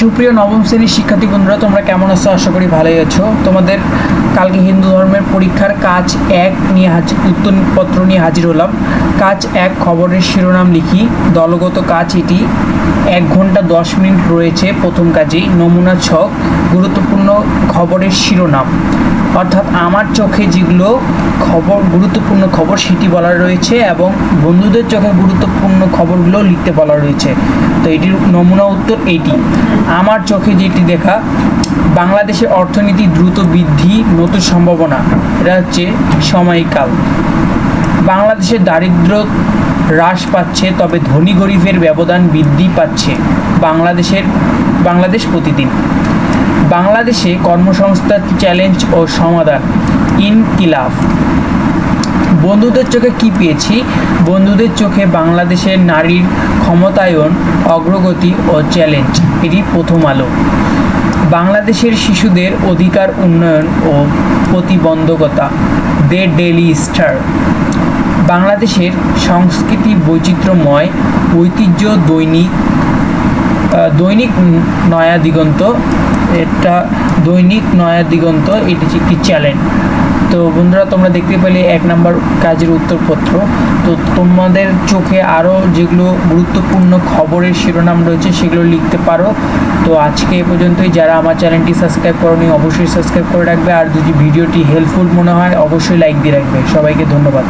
সুপ্রিয় নবম শ্রেণির শিক্ষার্থী বন্ধুরা, তোমরা কেমন আছো? আশা করি ভালোই আছো। তোমাদের কালকে হিন্দু ধর্মের পরীক্ষার কাজ এক নিয়ে হাজির উত্তরপত্র নিয়ে হাজির হলাম। কাজ এক, খবরের শিরোনাম লিখি। দলগত কাজ এটি। এক ঘণ্টা দশ মিনিট রয়েছে প্রথম কাজেই। নমুনা ছক, গুরুত্বপূর্ণ খবরের শিরোনাম। অর্থাৎ আমার চোখে যেগুলো খবর, গুরুত্বপূর্ণ খবর সেটি বলা রয়েছে এবং বন্ধুদের চোখে গুরুত্বপূর্ণ খবরগুলো লিখতে বলা রয়েছে। তো এটির নমুনা উত্তর এটি। আমার চোখে যেটি দেখা, বাংলাদেশের অর্থনীতি দ্রুত বৃদ্ধি নতুন সম্ভাবনা। এটা হচ্ছে সময়কাল। বাংলাদেশের দারিদ্র হ্রাস পাচ্ছে, তবে ধনী গরিবের ব্যবধান বৃদ্ধি পাচ্ছে। বাংলাদেশের, বাংলাদেশ প্রতিদিন। বাংলাদেশে কর্মসংস্থান চ্যালেঞ্জ ও সমাধান। ইনকিলাব। বন্ধুদের চোখে কি পেয়েছি? বন্ধুদের চোখে বাংলাদেশের নারীর ক্ষমতায়ন, অগ্রগতি ও চ্যালেঞ্জ। এটি প্রথম আলো। বাংলাদেশের শিশুদের অধিকার উন্নয়ন ও প্রতিবন্ধকতা। The Daily Star. বাংলাদেশের সংস্কৃতি বৈচিত্র্যময়, ঐতিহ্য দৈনিক দৈনিক নয়া দিগন্ত এটা দৈনিক নয়া দিগন্ত, এটি একটি চ্যালেঞ্জ তো বন্ধুরা, তোমরা দেখতে পেলে এক নম্বর কাজের উত্তরপত্র। তো তোমাদের চোখে আরও যেগুলো গুরুত্বপূর্ণ খবরের শিরোনাম রয়েছে, সেগুলো লিখতে পারো। তো আজকে এ পর্যন্তই। যারা আমার চ্যানেলটি সাবস্ক্রাইব করনি, অবশ্যই সাবস্ক্রাইব করে রাখবে। আর যদি ভিডিওটি হেল্পফুল মনে হয়, অবশ্যই লাইক দিয়ে রাখবে। সবাইকে ধন্যবাদ।